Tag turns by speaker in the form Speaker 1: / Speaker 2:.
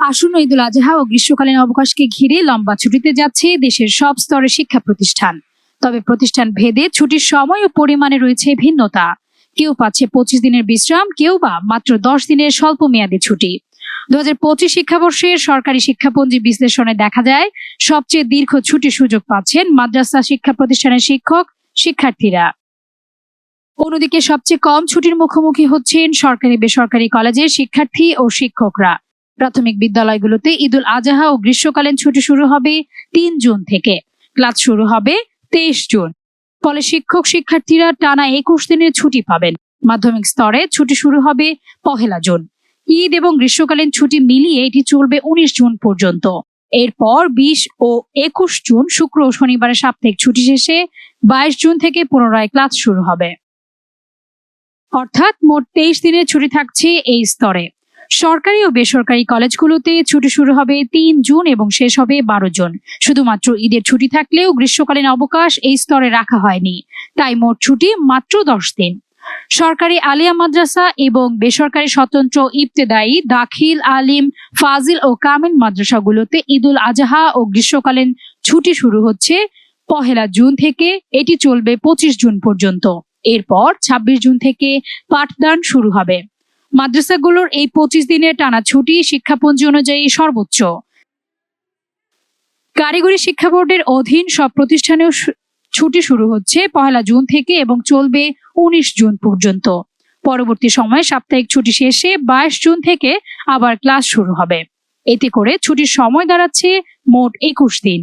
Speaker 1: আসন্ন ঈদুল আজহা ও গ্রীষ্মকালীন অবকাশকে ঘিরে লম্বা ছুটিতে যাচ্ছে দেশের সব স্তরের শিক্ষা প্রতিষ্ঠান। তবে প্রতিষ্ঠান ভেদে ছুটির সময় ও পরিমাণে রয়েছে ভিন্নতা। কেউ পাচ্ছে পঁচিশ দিনের বিশ্রাম, কেউ বা মাত্র দশ দিনের স্বল্প মেয়াদী ছুটি। দু হাজার পঁচিশ শিক্ষাবর্ষের সরকারি শিক্ষাপঞ্জি বিশ্লেষণে দেখা যায়, সবচেয়ে দীর্ঘ ছুটির সুযোগ পাচ্ছেন মাদ্রাসা শিক্ষা প্রতিষ্ঠানের শিক্ষক, শিক্ষার্থীরা। অন্যদিকে সবচেয়ে কম ছুটির মুখোমুখি হচ্ছেন সরকারি বেসরকারি কলেজের শিক্ষার্থী ও শিক্ষকরা। প্রাথমিক বিদ্যালয়গুলোতে ঈদুল আজহা ও গ্রীষ্মকালীন ছুটি শুরু হবে তিন জুন থেকে। ক্লাস শুরু হবে তেইশ জুন। ফলে শিক্ষক শিক্ষার্থীরা টানা একুশ দিনের ছুটি পাবেন। মাধ্যমিক স্তরে ছুটি শুরু হবে পহেলা জুন। ঈদ এবং গ্রীষ্মকালীন ছুটি মিলিয়ে এটি চলবে উনিশ জুন পর্যন্ত। এরপর বিশ ও একুশ জুন, শুক্র ও শনিবারের সাপ্তাহিক ছুটি শেষে বাইশ জুন থেকে পুনরায় ক্লাস শুরু হবে। অর্থাৎ মোট তেইশ দিনের ছুটি থাকছে এই স্তরে। সরকারি ও বেসরকারি কলেজগুলোতে ছুটি শুরু হবে তিন জুন এবং শেষ হবে বারো জুন। শুধুমাত্র ঈদের ছুটি থাকলেও গ্রীষ্মকালীন অবকাশ এই স্তরে রাখা হয়নি। তাই মোট ছুটি মাত্র দশ দিন। সরকারি আলিয়া মাদ্রাসা এবং বেসরকারি স্বতন্ত্র ইবতেদায়ী দাখিল আলিম ফাজিল ও কামিল মাদ্রাসাগুলোতে ঈদুল আজহা ও গ্রীষ্মকালীন ছুটি শুরু হচ্ছে পহেলা জুন থেকে। এটি চলবে পঁচিশ জুন পর্যন্ত। এরপর ২৬ জুন থেকে পাঠদান শুরু হবে। মাদ্রাসাগুলোর এই পঁচিশ দিনের টানা ছুটি শিক্ষাপঞ্জি অনুযায়ী সর্বোচ্চ। কারিগরি শিক্ষা বোর্ডের অধীন সব প্রতিষ্ঠানেও ছুটি শুরু হচ্ছে পহেলা জুন থেকে এবং চলবে উনিশ জুন পর্যন্ত। পরবর্তী সময়ে সাপ্তাহিক ছুটি শেষে বাইশ জুন থেকে আবার ক্লাস শুরু হবে। এতে করে ছুটির সময় দাঁড়াচ্ছে মোট একুশ দিন।